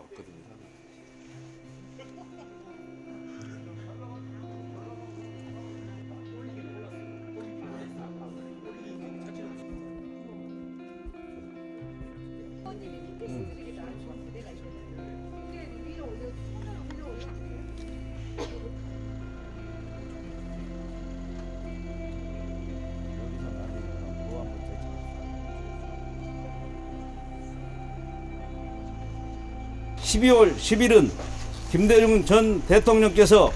없거든요. 여 12월 10일은 김대중 전 대통령께서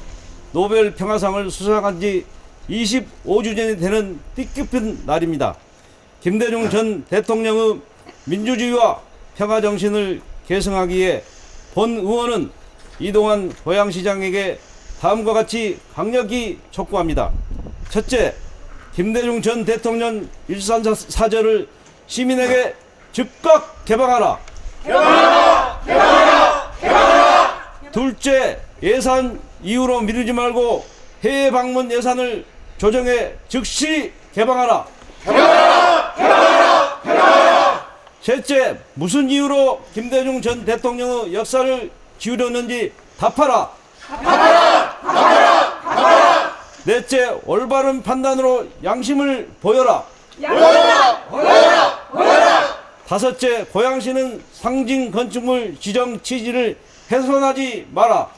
노벨 평화상을 수상한 지 25주년이 되는 뜻깊은 날입니다. 김대중 전 대통령의 민주주의와 평화 정신을 계승하기에 본 의원은 이동환 고양시장에게 다음과 같이 강력히 촉구합니다. 첫째, 김대중 전 대통령 일산 사- 사절을 시민에게 즉각 개방하라. 둘째, 예산 이후로 미루지 말고 해외 방문 예산을 조정해 즉시 개방하라. 셋째, 무슨 이유로 김대중 전 대통령의 역사를 지우려는지 답하라. 넷째, 올바른 판단으로 양심을 보여라. 다섯째, 고양시는 상징 건축물 지정 취지를 훼손하지 마라.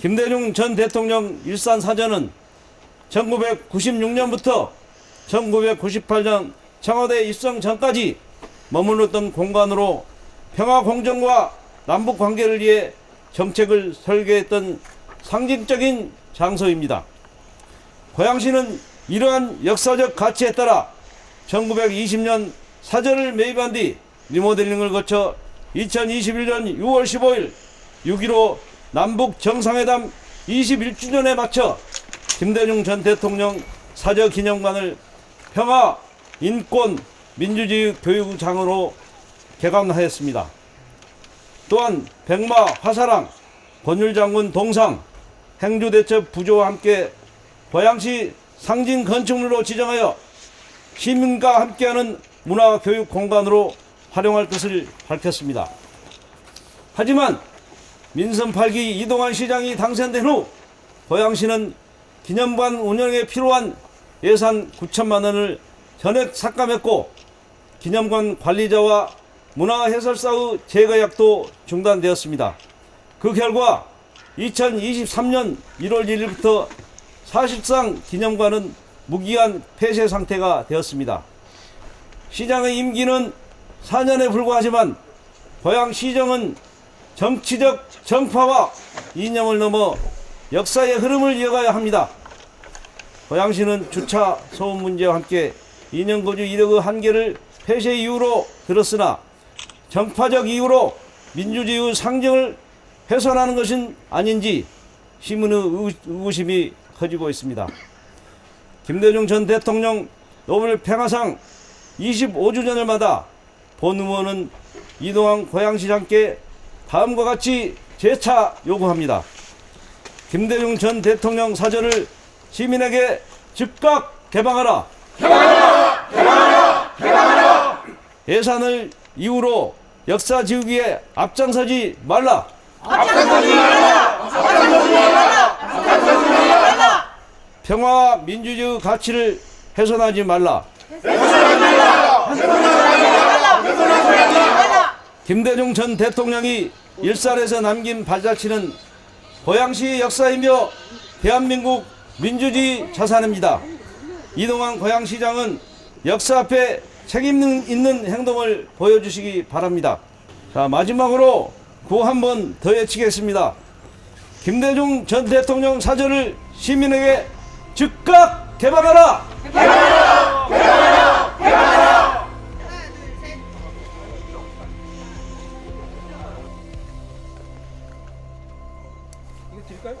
김대중 전 대통령 일산 사전은 1996년부터 1998년 청와대 입성 전까지 머물렀던 공간으로 평화 공정과 남북 관계를 위해 정책을 설계했던 상징적인 장소입니다. 고양시는 이러한 역사적 가치에 따라 1920년 사전을 매입한 뒤 리모델링을 거쳐 2021년 6월 15일 6.15 남북 정상회담 21주년에 맞춰 김대중 전 대통령 사저 기념관을 평화, 인권, 민주주의 교육장으로 개관하였습니다. 또한 백마, 화사랑, 권율장군 동상, 행주대첩 부조와 함께 고양시 상징 건축물로 지정하여 시민과 함께하는 문화 교육 공간으로 활용할 것을 밝혔습니다. 하지만 민선 8기 이동환 시장이 당선된 후 고양시는 기념관 운영에 필요한 예산 9천만 원을 전액 삭감했고 기념관 관리자와 문화해설사의 재계약도 중단되었습니다. 그 결과 2023년 1월 1일부터 사실상 기념관은 무기한 폐쇄 상태가 되었습니다. 시장의 임기는 4년에 불과하지만 고양시정은 정치적 정파와 이념을 넘어 역사의 흐름을 이어가야 합니다. 고양시는 주차 소음 문제와 함께 2년 거주 이력의 한계를 폐쇄 이유로 들었으나 정파적 이유로 민주주의의 상징을 훼손하는 것은 아닌지 시민의 의- 의구심이 커지고 있습니다. 김대중 전 대통령 노벨 평화상 25주년을 맞아 본 의원은 이동환 고양시장께 다음과 같이 재차 요구합니다. 김대중 전 대통령 사절을 시민에게 즉각 개방하라. 예산을 이후로 역사 지우기에 앞장서지 말라. 평화와 민주주의 가치를 훼손하지 말라. 김대중 전 대통령이 일산에서 남긴 발자취는 고양시의 역사이며 대한민국 민주주의 자산입니다. 이동환 고양시장은 역사 앞에 책임 있는 행동을 보여주시기 바랍니다. 자, 마지막으로 구호 한번 더 외치겠습니다. 김대중 전 대통령 사절을 시민에게 즉각 개방하라! 이거 드릴까요?